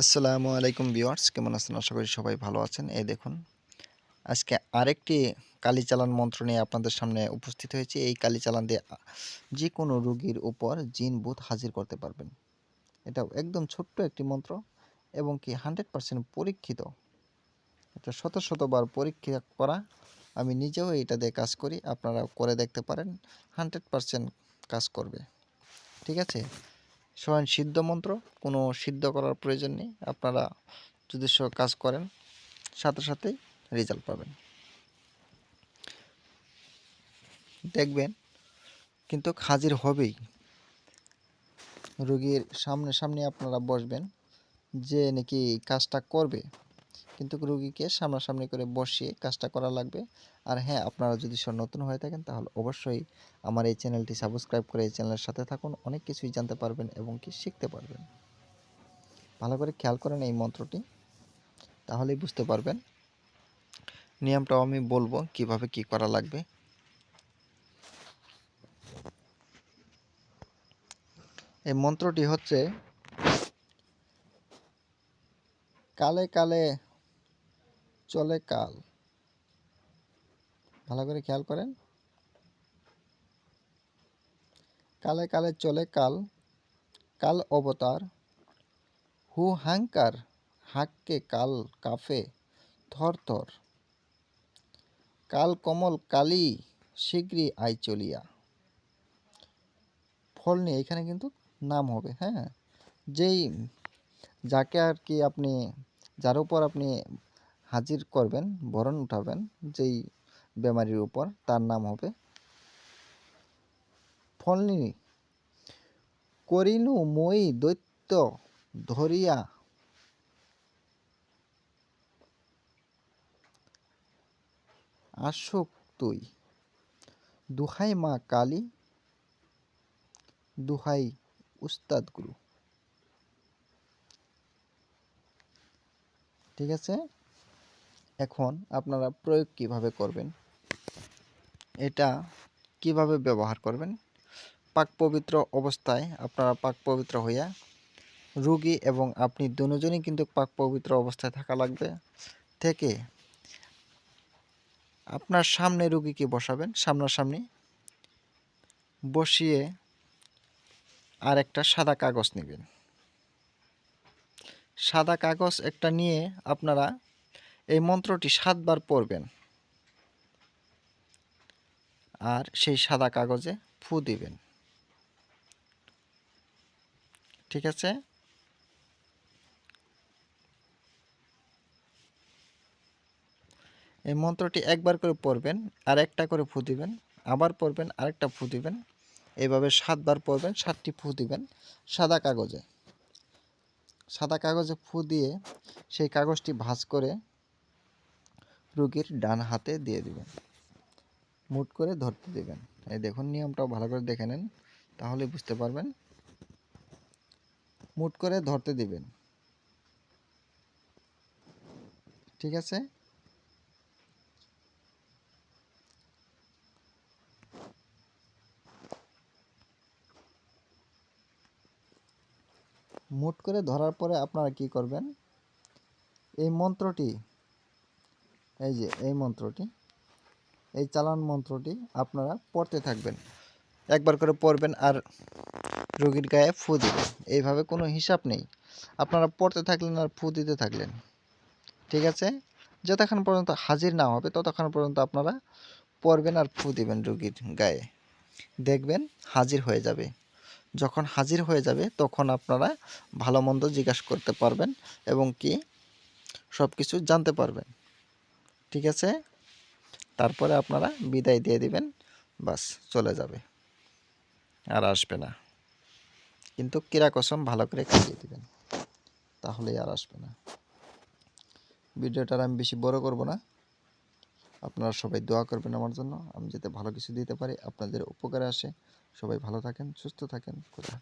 আসসালামু আলাইকুম ভিউয়ার্স, কেমন আছেন? আশা করি সবাই ভালো আছেন। এই দেখুন, আজকে আরেকটি কালি চালান মন্ত্র নিয়ে আপনাদের সামনে উপস্থিত হয়েছে। এই কালি চালান দিয়ে যে কোনো রোগীর উপর জিন বুথ হাজির করতে পারবেন। এটা একদম ছোট্ট একটি মন্ত্র এবং কি হান্ড্রেড পার্সেন্ট পরীক্ষিত। এটা শত শতবার পরীক্ষা করা। আমি নিজেও এটা দিয়ে কাজ করি আপনারা করে দেখতে পারেন। হান্ড্রেড পার্সেন্ট কাজ করবে। ঠিক আছে? স্বয়ং সিদ্ধ মন্ত্র, কোনো সিদ্ধ করার প্রয়োজন নেই। আপনারা যদি কাজ করেন, সাথে সাথেই রেজাল্ট পাবেন। দেখবেন, কিন্তু হাজির হবেই। রোগীর সামনে সামনে আপনারা বসবেন যে নাকি কাজটা করবে। কিন্তু রোগীকে সামনাসামনি করে বসিয়ে কাজটা করা লাগবে। আর হ্যাঁ আপনারা যদি নতুন হয়ে থাকেন, তাহলে অবশ্যই আমার এই চ্যানেলটি সাবস্ক্রাইব করে এই চ্যানেলের সাথে থাকুন। অনেক কিছুই জানতে পারবেন এবং কি শিখতে পারবেন। ভালো করে খেয়াল করেন এই মন্ত্রটি, তাহলেই বুঝতে পারবেন নিয়মটাও আমি বলব কীভাবে কি করা লাগবে। এই মন্ত্রটি হচ্ছে, কালে কালে চলে কাল। ভালো করে খেয়াল করেন। কালে কালে চলে কাল কাল অবতার, হু হাঙ্কার, হাক্কে কাল কাফে, থর থর। কাল কমল কালি শীঘ্রই আই চলিয়া। ফল নিয়ে এখানে কিন্তু নাম হবে হ্যাঁ। যেই যাকে আর কি আপনি, যার উপর আপনি হাজির করবেন, বরণ উঠাবেন, যেই বেমারির উপর, তার নাম হবে ফলনি করিনু মই দৈত্য ধরিয়া আসুক তুই। দুহাই মা কালী, দুহাই উস্তাদ গুরু। ঠিক আছে? এখন আপনারা প্রয়োগ কীভাবে করবেন? এটা কীভাবে ব্যবহার করবেন? পাক পবিত্র অবস্থায় আপনারা পাক পবিত্র হইয়া রুগী এবং আপনি দুজনই কিন্তু পাক পবিত্র অবস্থায় থাকা লাগবে। থেকে আপনার সামনে রুগীকে বসাবেন? সামনাসামনি বসিয়ে আর একটা সাদা কাগজ নেবেন। সাদা কাগজ একটা নিয়ে আপনারা এই মন্ত্রটি সাতবার পড়বেন। আর সেই সাদা কাগজে ফু দিবেন। ঠিক আছে? এই মন্ত্রটি একবার করে পড়বেন, আর একটা করে ফু দিবেন, আবার পড়বেন আরেকটা ফু দিবেন। এইভাবে সাতবার পড়বেন, সাতটি ফু দিবেন সাদা কাগজে। সাদা কাগজে ফু দিয়ে সেই কাগজটি ভাঁজ করে রুগীর ডান হাতে দিয়ে দিবেন। মুট করে ধরতে দিবেন। এই দেখুন, নিয়মটাও ভালো করে দেখে নেন, তাহলে বুঝতে পারবেন। মুট করে ধরতে দিবেন। ঠিক আছে? মুট করে ধরার পরে আপনারা কি করবেন? এই মন্ত্রটি এই যে, এই মন্ত্রটি, এই চালান মন্ত্রটি আপনারা পড়তে থাকবেন। একবার করে পড়বেন আর রোগীর গায়ে ফু দিবেন। এইভাবে কোনো হিসাব নেই। আপনারা পড়তে থাকলেন আর ফু দিতে থাকলেন। ঠিক আছে? যতক্ষণ পর্যন্ত হাজির না হবে, ততক্ষণ পর্যন্ত আপনারা পড়বেন আর ফু দিবেন রোগীর গায়ে। দেখবেন হাজির হয়ে যাবে। যখন হাজির হয়ে যাবে, তখন আপনারা ভালো মন্দ জিজ্ঞাসা করতে পারবেন এবং কি? সব কিছু জানতে পারবেন। ঠিক আছে? তারপরে আপনারা বিদায় দিয়ে দিবেন, বাস চলে যাবে। আর আসবে না। কিন্তু কিরা কসম ভালো করে খাইয়ে দিবেন, তাহলেই আর আসবে না। ভিডিওটার আমি বেশি বড় করব না। আপনারা সবাই দোয়া করবেন আমার জন্য, আমি যাতে ভালো কিছু দিতে পারি, আপনাদের উপকারে আসে। সবাই ভালো থাকেন, সুস্থ থাকেন। খুদা